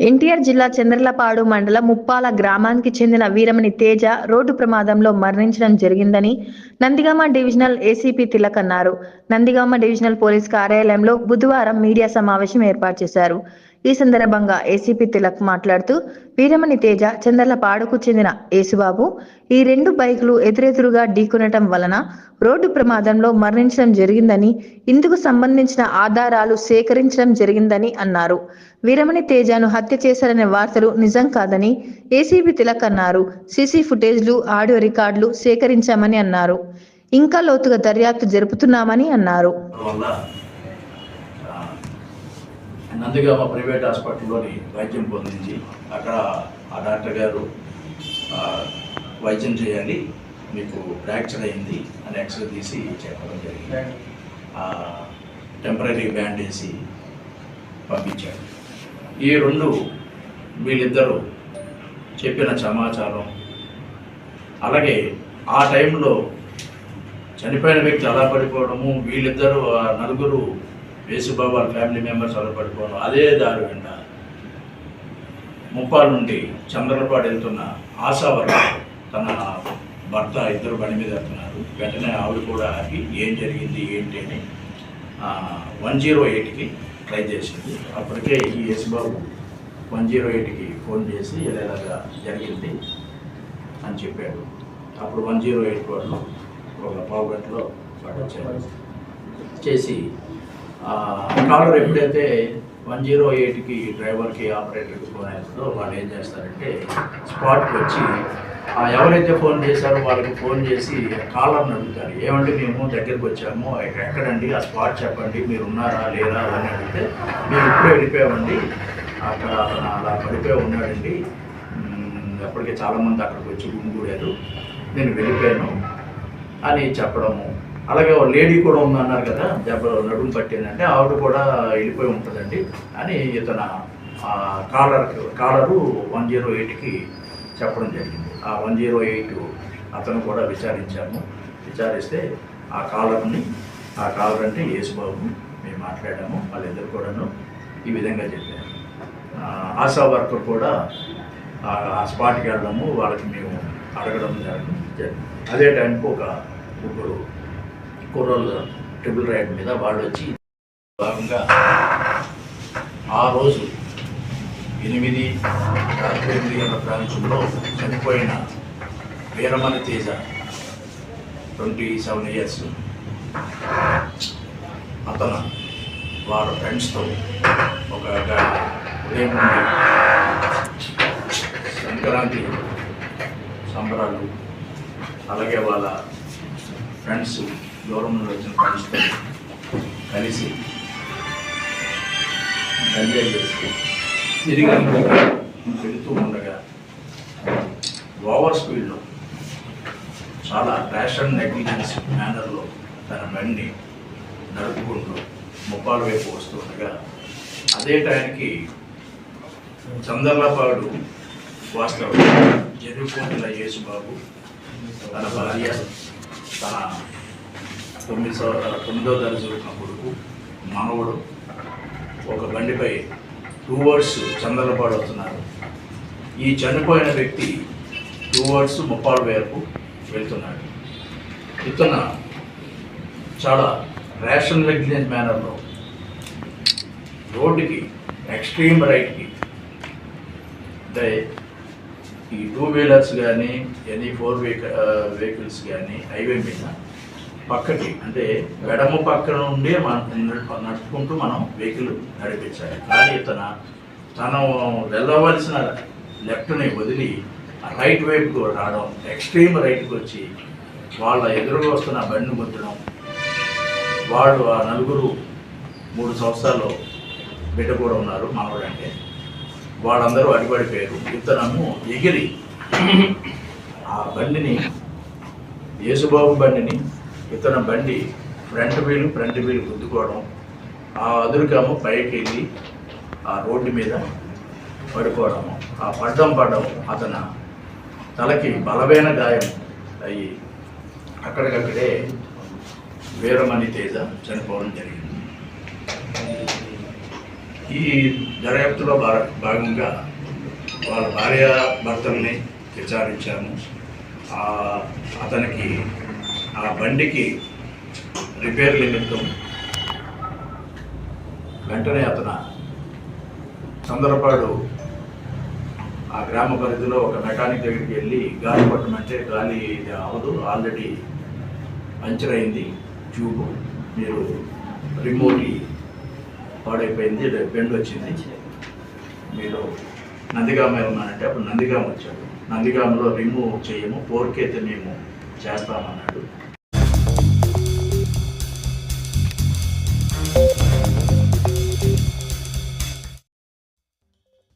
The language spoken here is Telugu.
ఎన్టీఆర్ జిల్లా చంద్రలపాడు మండలం ముప్పాల గ్రామానికి చెందిన వీరమణి తేజ రోడ్డు ప్రమాదంలో మరణించడం జరిగిందని నందిగామ డివిజనల్ ఏసీపీ తిలక్ అన్నారు. నందిగామ డివిజనల్ పోలీస్ కార్యాలయంలో బుధవారం మీడియా సమావేశం ఏర్పాటు చేశారు. ఈ సందర్భంగా ఏసీపీ తిలక్ మాట్లాడుతూ వీరమణి తేజ చంద్రలపాడుకు చెందిన యేసుబాబు ఈ రెండు బైకులు ఎదురెదురుగా ఢీకొనటం వలన రోడ్డు ప్రమాదంలో మరణించడం జరిగిందని ఇందుకు సంబంధించిన ఆధారాలు సేకరించడం జరిగిందని అన్నారు. వీరమణి తేజను హత్య చేశారనే వార్తలు నిజం కాదని ఏసీబీ తిలక్ అన్నారు. సీసీ ఫుటేజ్లు ఆడియో రికార్డులు సేకరించామని అన్నారు. ఇంకా లోతుగా దర్యాప్తు జరుపుతున్నామని అన్నారు. నందిగామ ప్రైవేట్ హాస్పిటల్లోని వైద్యం పొందించి అక్కడ ఆ డాక్టర్ గారు వైద్యం చేయాలి మీకు ఫ్రాక్చర్ అయింది అని ఎక్స్రే తీసి చెప్పడం జరిగింది. టెంపరీ బ్యాండ్ వేసి పంపించాడు. ఈ రెండు వీళ్ళిద్దరూ చెప్పిన సమాచారం అలాగే ఆ టైంలో చనిపోయిన వ్యక్తి అలా పడిపోవడము వీళ్ళిద్దరూ ఆ నలుగురు యేసుబాబు వాళ్ళ ఫ్యామిలీ మెంబర్స్ అలా పడిపోవడం అదే దారి వెంట ముప్పాల నుండి చంద్రపాడు వెళ్తున్న ఆశావరం తన భర్త ఇద్దరు బండి మీద వెళ్తున్నారు. వెంటనే ఆవిడ కూడా ఆగి ఏం జరిగింది ఏంటి అని వన్ జీరో ఎయిట్కి ట్రై చేసింది. అప్పటికే ఈ యేసుబాబు వన్ జీరో ఎయిట్కి ఫోన్ చేసి ఇలాగా జరిగింది అని చెప్పాడు. అప్పుడు వన్ జీరో ఎయిట్ వాళ్ళు ఒక పావు గంటలో వచ్చారు చేసి కాలర్ ఎప్పుడైతే వన్ జీరో ఎయిట్కి డ్రైవర్కి ఆపరేటర్కి ఫోన్ అవుతుందో వాళ్ళు ఏం చేస్తారంటే స్పాట్కి వచ్చి ఎవరైతే ఫోన్ చేశారో వాళ్ళకి ఫోన్ చేసి కాలర్ని అడుగుతారు. ఏమంటే మేము దగ్గరికి వచ్చాము ఎక్కడండి? ఆ స్పాట్ చెప్పండి మీరు ఉన్నారా లేరా అని అడిగితే మేము ఇప్పుడే వెళ్ళిపోయామండి అక్కడ అతను అలా పడిపోయి ఉన్నాడండి. అప్పటికే చాలామంది అక్కడికి వచ్చి గుమిగూడారు. నేను వెళ్ళిపోయాను అని చెప్పడము. అలాగే లేడీ కూడా ఉందన్నారు కదా దెబ్బ నడుము పట్టిందంటే ఆవిడ కూడా వెళ్ళిపోయి ఉంటుందండి. అని ఇతను కాలర్ కాలరు వన్ జీరో ఎయిట్కి చెప్పడం జరిగింది. ఆ వన్ జీరో ఎయిట్ అతను కూడా విచారించాము. విచారిస్తే ఆ కాలర్ని ఆ కాలర్ అంటే యేసుబాబు మేము మాట్లాడాము వాళ్ళిద్దరు కూడాను ఈ విధంగా చెప్పారు. ఆశా వర్కర్ కూడా ఆ ఆ స్పాట్కి వెళ్ళడము వాళ్ళకి మేము అడగడం జరగడం జరిగింది అదే టైంకి ఒక ముగ్గురు కుర్రోళ్ళు ట్రిపుల్ రైడ్ మీద వాళ్ళు వచ్చి భాగంగా ఆ రోజు ఎనిమిది రాత్రి ఎనిమిది గంటల ప్రాంతంలో చనిపోయిన Veeramani Teja twenty seven years. అతను వాళ్ళ ఫ్రెండ్స్తో ఒక ఉదయం నుండి సంక్రాంతి సంబరాలు అలాగే వాళ్ళ ఫ్రెండ్స్ దూరం నుండి వచ్చిన ఫ్రెండ్స్తో కలిసి ఎంజాయ్ చేస్తూ తిరిగి వెళుతూ ఉండగా ఓవర్ స్పీడ్లో చాలా ర్యాష్ అండ్ నెగ్లిజెన్స్ మేనర్లో తన బండి నడుపుకుంటూ ముప్పాల వైపు వస్తుండగా అదే టైంకి చందర్లపాడు వాస్తవం. జరిగిపోతున్న యేసుబాబు తన భార్య తన తొమ్మిది సంవ- తొమ్మిదో తరగతి చదువుతున్న కొడుకు మనవడు ఒక బండిపై టూ వర్డ్స్ చందలపాడు వస్తున్నారు ఈ చనిపోయిన వ్యక్తి టూ వర్డ్స్ ముప్పాడు వైపు వెళ్తున్నాడు. ఇతను చాలా రేషన్ నెగ్లిజెన్స్ మేనర్లో రోడ్డుకి ఎక్స్ట్రీమ్ రైట్కి అంటే ఈ టూ వీలర్స్ కానీ ఎనీ ఫోర్ వెహికల్ వెహికల్స్ కానీ హైవే మీద పక్కకి అంటే ఎడమ పక్కన ఉండే మనం నడుచుకుంటూ మనం వెహికల్ నడిపించాలి. కానీ తన తను వెళ్ళవలసిన లెఫ్ట్ని వదిలి రైట్ వైపుకు రావడం ఎక్స్ట్రీమ్ రైట్కి వచ్చి వాళ్ళ ఎదురుగా వస్తున్న బండి ముద్దడం. వాళ్ళు ఆ నలుగురు మూడు సంవత్సరాలు బిడ్డ కూడా ఉన్నారు మనవడు అంటే వాళ్ళందరూ అడిపడిపోయారు ఇతనము ఎగిరి ఆ బండిని యేసుబాబు బండిని ఇతను బండి ఫ్రంట్ వీలు ఫ్రంట్ వీలు గుద్దుకోవడం ఆ అదురుకాము పైకి వెళ్ళి ఆ రోడ్డు మీద పడుకోవడము. ఆ పడ్డం పడ్డం అతను తలకి బలమైన గాయం అయ్యి అక్కడికక్కడే వీరమణి తేజ చనిపోవడం జరిగింది. ఈ దర్యాప్తులో భాగంగా వాళ్ళ భార్య భర్తల్ని విచారించాము అతనికి ఆ బండికి రిపేర్ నిమిత్తం వెంటనే అతను చంద్రపాడు ఆ గ్రామ పరిధిలో ఒక మెకానిక్ దగ్గరికి వెళ్ళి గాలి పట్టమంటే గాలి అవదు ఆల్రెడీ పంచర్ అయింది ట్యూబ్ మీరు రిమోట్ పాడైపోయింది బెండ్ వచ్చింది. మీరు నందిగామ ఉన్నానంటే అప్పుడు నందిగామ వచ్చాడు నందిగామలో రిమూవ్ చేయము ఫోర్కి అయితే మేము చేస్తామన్నాడు